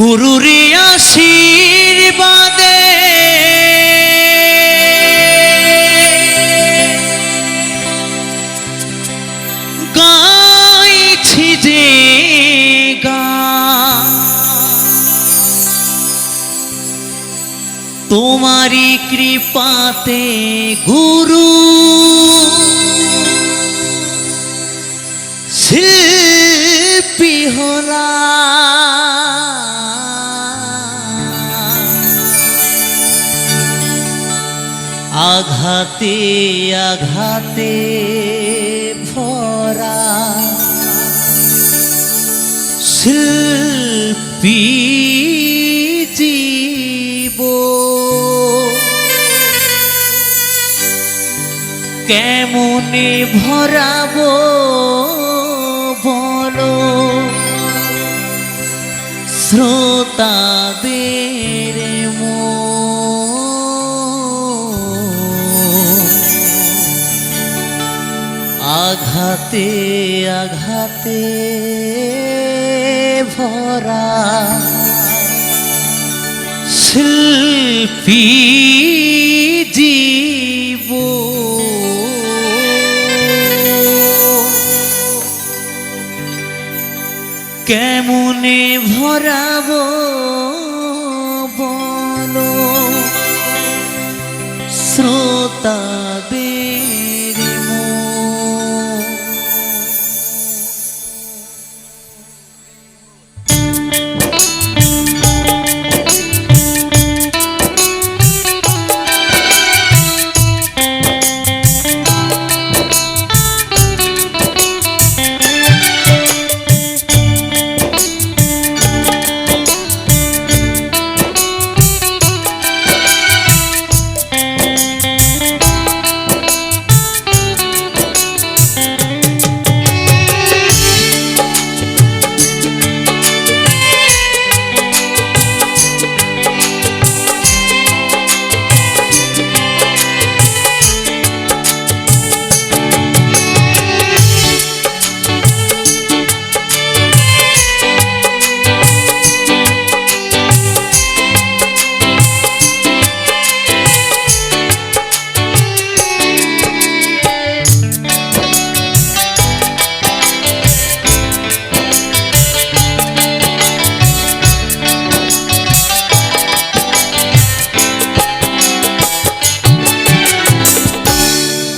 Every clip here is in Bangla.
গুরুরি আশীর্বাদে। গাইছি যে তোমারি কৃপাতে গুরু। শিল্পী হলা আঘাতে আঘাতে ভরা শিল্পী জীব। কেমনে ভরাবো বলো? শ্রোতাদের আঘাতে আঘাতে ভরা শিল্পী জীব কেমনে ভরাবো বলো শ্রোতাদের মন।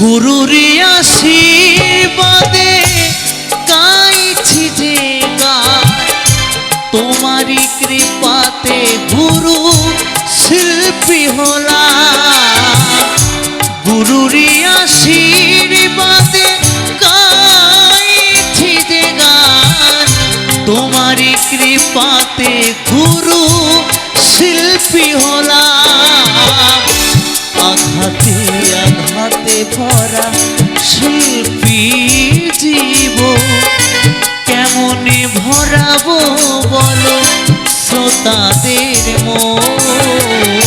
গুরুরি আশীর্বাদে গাইছি যে গান তোমারি কৃপাতে গুরু শিল্পী হলা গুরুরি আশীর্বাদে গাইছি যে গান তোমারি কৃপাতে গুরু শিল্পী হলা আঘাতে শ্রোতাদের মন।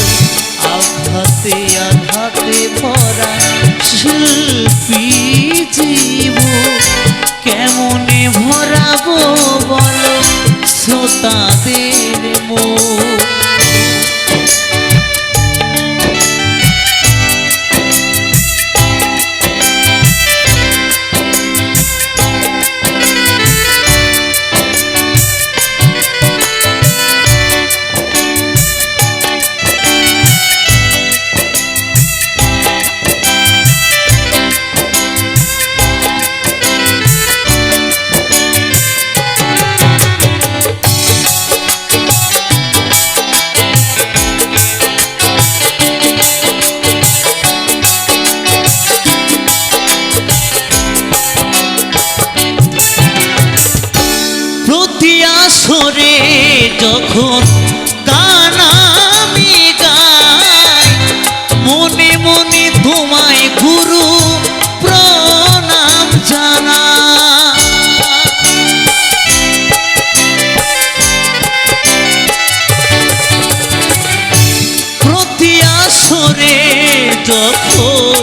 যখন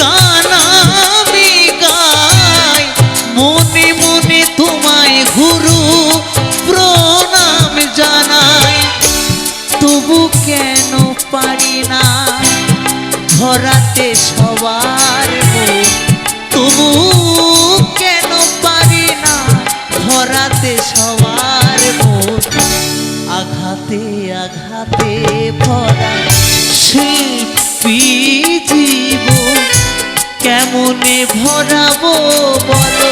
গান আমি গাই, মনে মনে তোমায় গুরু প্রণাম জানাই। তবু কেন পারি না ধরাতে কেমনে ভরাবো বলো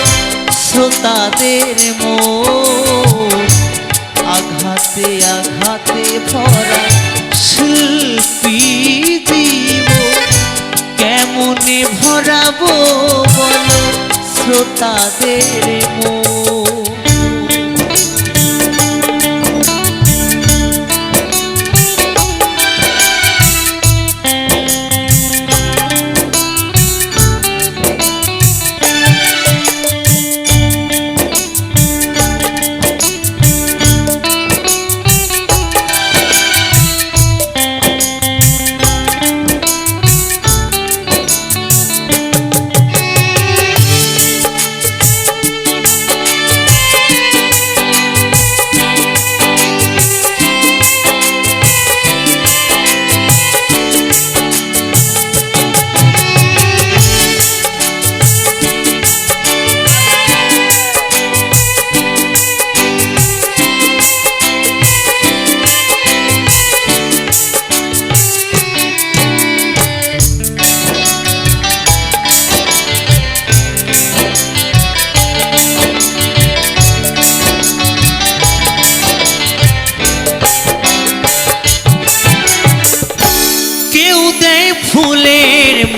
শ্রোতাদের মো আঘাতে আঘাতে ভরা শিল্পী দিব। কেমনে ভরাবো বলো শ্রোতাদের মন?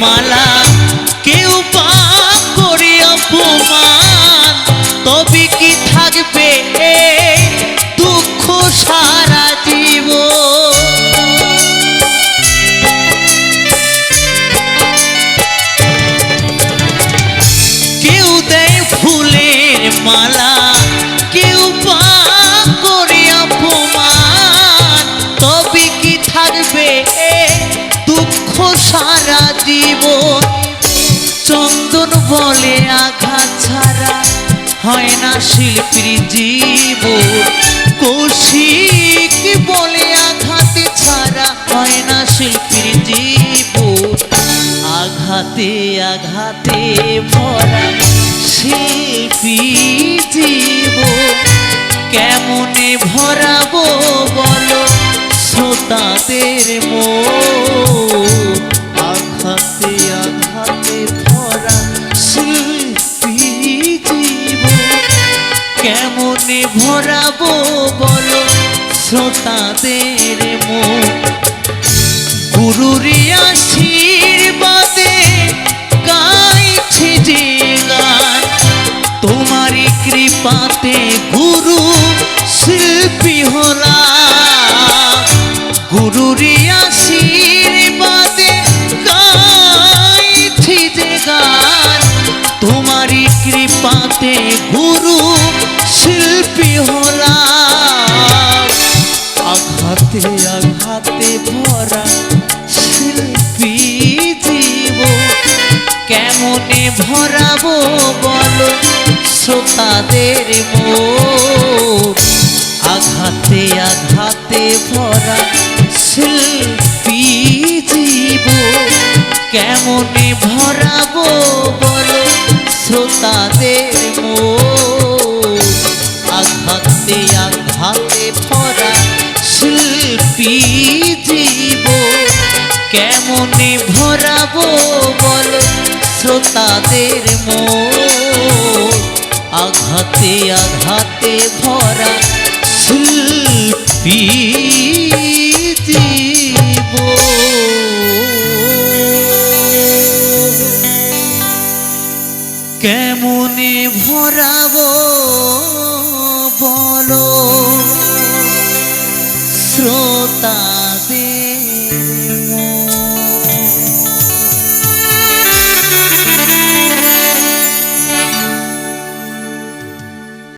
মালা কেউ পাপ করে অপমান তবে কি থাকবে হয় না শিল্পীর জীবন। কৌশিক বলে আঘাত ছাড়া হয় না শিল্পীর জীব আঘাতে আঘাতে ভরা শিল্পী জীবন। কেমনে ভরাবো বলো শ্রোতাদের মো আঘাতে ভরাবো বলো শ্রোতাদের মন গুরুর আশীর্বাদে গাইছে যে গান। তোমারই কৃপাতে গুরু শিল্পী হলা গুরুর আশীর্বাদে কৃপাতে গুরু শিল্পী হলা আঘাতে আঘাতে ভরা শিল্পী জীব। কেমনে ভরাবো বলো শ্রোতাদের মন আঘাতে আঘাতে ভরা শিল্পী জীব। কেমনে ভরাবো বলো শ্রোতাদের মন। আঘাতে আঘাতে ভরা শিল্পী জীব। কেমনে ভরাবো বলো শ্রোতাদের মন। আঘাতে আঘাতে ভরা শিল্পী কেমনে ভরাবো বলো শ্রোতা